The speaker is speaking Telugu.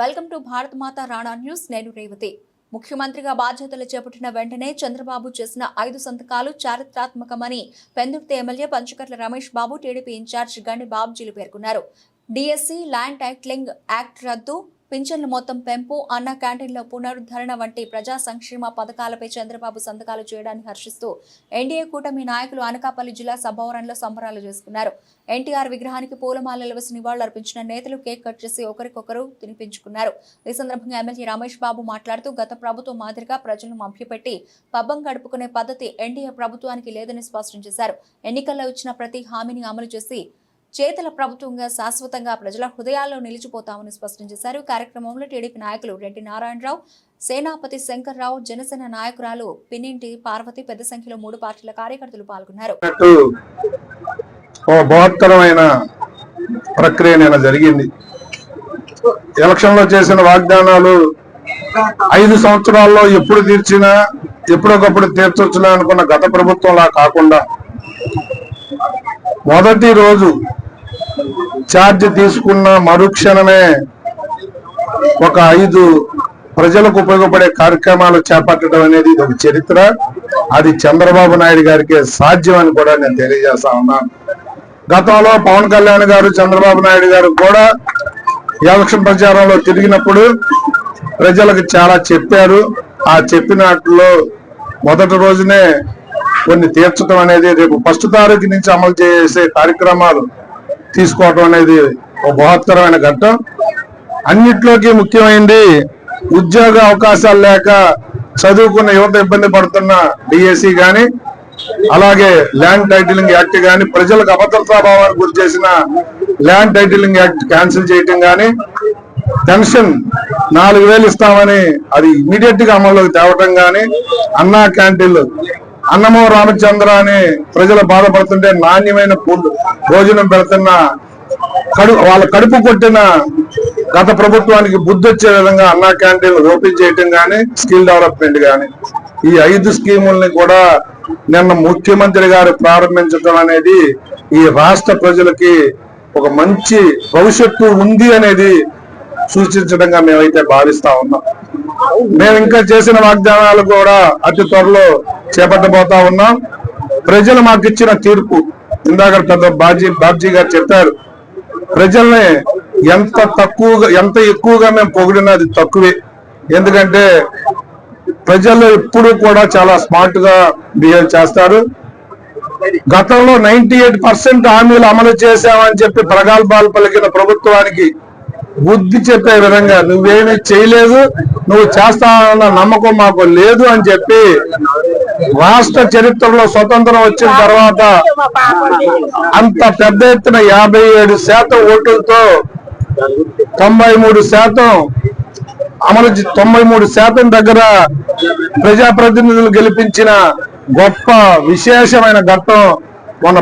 Welcome to Bharat Mata Rana news. నేను రేవతి. ముఖ్యమంత్రిగా బాధ్యతలు చేపట్టిన వెంటనే చంద్రబాబు చేసిన ఐదు సంతకాలు చారిత్రాత్మకమని Pendurthi MLA Panchakatla Ramesh Babu TDP incharge Gandi బాబ్జీలు పేర్కొన్నారు. డిఎస్సి ల్యాండ్ టైట్లింగ్ యాక్ట్ రద్దు పింఛన్ల మొత్తం పెంపు అన్న క్యాంటీన్ల పునరుద్ధరణ వంటి ప్రజా సంక్షేమ పథకాలపై చంద్రబాబు సంతకాలు చేయడాన్ని హర్షిస్తూ ఎన్డీఏ కూటమి నాయకులు అనకాపల్లి జిల్లా సభవరంలో సంబరాలు చేసుకున్నారు. ఎన్టీఆర్ విగ్రహానికి పూలమాలలు వేసి నివాళులర్పించిన నేతలు కేక్ కట్ చేసి ఒకరికొకరు తినిపించుకున్నారు. ఈ సందర్భంగా ఎమ్మెల్యే రమేష్ బాబు మాట్లాడుతూ గత ప్రభుత్వం మాదిరిగా ప్రజలను మభ్యపెట్టి పబ్బం గడుపుకునే పద్ధతి ఎన్డీఏ ప్రభుత్వానికి లేదని స్పష్టం చేశారు. ఎన్నికల్లో ఇచ్చిన ప్రతి హామీని అమలు చేసి చేతల ప్రభుత్వంగా శాశ్వతంగా ప్రజల హృదయాల్లో నిలిచిపోతామని స్పష్టం చేశారు. కార్యక్రమంలో టీడీపీ నాయకులు రెడ్డి నారాయణరావు సేనాపతి శంకర్రావు జనసేన నాయకురాలు పిన్నింటి పార్వతి పెద్ద సంఖ్యలో మూడు పార్టీల కార్యకర్తలు పాల్గొన్నారు. ఓ ప్రక్రియ జరిగింది. ఎలక్షన్లో చేసిన వాగ్దానాలు ఐదు సంవత్సరాల్లో ఎప్పుడు తీర్చినా ఎప్పుడొకప్పుడు తీర్చొచ్చునా అనుకున్న గత ప్రభుత్వంలా కాకుండా మొదటి రోజు ఛార్జ్ తీసుకున్న మరుక్షణమే ఒక ఐదు ప్రజలకు ఉపయోగపడే కార్యక్రమాలు చేపట్టడం అనేది ఇది ఒక చరిత్ర. అది చంద్రబాబు నాయుడు గారికి సాధ్యం అని కూడా నేను తెలియజేస్తా ఉన్నాను గతంలో పవన్ కళ్యాణ్ గారు చంద్రబాబు నాయుడు గారు కూడా ఎలక్షన్ ప్రచారంలో తిరిగినప్పుడు ప్రజలకు చాలా చెప్పారు. ఆ చెప్పినట్లో మొదటి రోజునే కొన్ని తీర్చడం అనేది రేపు ఫస్ట్ తారీఖు నుంచి అమలు చేసే కార్యక్రమాలు తీసుకోవడం అనేది ఒక బృహత్తరమైన ఘట్టం. అన్నిట్లోకి ముఖ్యమైనది ఉద్యోగ అవకాశాలు లేక చదువుకున్న యువత ఇబ్బంది పడుతున్న డిఎస్సి కానీ అలాగే ల్యాండ్ టైటిలింగ్ యాక్ట్ కానీ ప్రజలకు అభద్రతాభావానికి గురి చేసిన ల్యాండ్ టైటిలింగ్ యాక్ట్ క్యాన్సిల్ చేయటం కానీ పెన్షన్ నాలుగు వేలు ఇస్తామని అది ఇమీడియట్గా అమల్లోకి తేవటం కానీ అన్నా క్యాంటీన్లు అన్నమో రామచంద్ర అని ప్రజలు బాధపడుతుంటే నాణ్యమైన ఫుడ్ భోజనం పెడుతున్న కడు వాళ్ళ కడుపు కొట్టిన గత ప్రభుత్వానికి బుద్ధి వచ్చే విధంగా అన్నా క్యాంటీన్లు ఓపెన్ చేయటం గాని స్కిల్ డెవలప్మెంట్ కానీ ఈ ఐదు స్కీముల్ని కూడా నిన్న ముఖ్యమంత్రి గారు ప్రారంభించడం అనేది ఈ రాష్ట్ర ప్రజలకి ఒక మంచి భవిష్యత్తు ఉంది అనేది సూచించడంగా మేమైతే భావిస్తా ఉన్నాం. మేము ఇంకా చేసిన వాగ్దానాలు కూడా అతి త్వరలో చేపట్టబోతా ఉన్నాం. ప్రజలు మాకు ఇచ్చిన తీర్పు. ఇందాక పెద్ద బాజీ బాబ్జీ గారు చెప్పారు. ప్రజల్ని ఎంత తక్కువగా ఎంత ఎక్కువగా మేము పొగిడినా అది తక్కువే. ఎందుకంటే ప్రజలు ఎప్పుడు కూడా చాలా స్మార్ట్గా బిహేవ్ చేస్తారు. గతంలో నైన్టీ ఎయిట్ పర్సెంట్ హామీలు అమలు చేశామని చెప్పి ప్రగల్భాలు పలికిన ప్రభుత్వానికి బుద్ధి చెప్పే విధంగా నువ్వేమీ చేయలేదు నువ్వు చేస్తావన్న నమ్మకం మాకు లేదు అని చెప్పి రాష్ట్ర చరిత్రలో స్వతంత్రం వచ్చిన తర్వాత అంత పెద్ద ఎత్తున యాభై ఏడు శాతం ఓటులతో తొంభై మూడు శాతం అమలు తొంభై మూడు శాతం దగ్గర ప్రజాప్రతినిధులు గెలిపించిన గొప్ప విశేషమైన ఘట్టం మన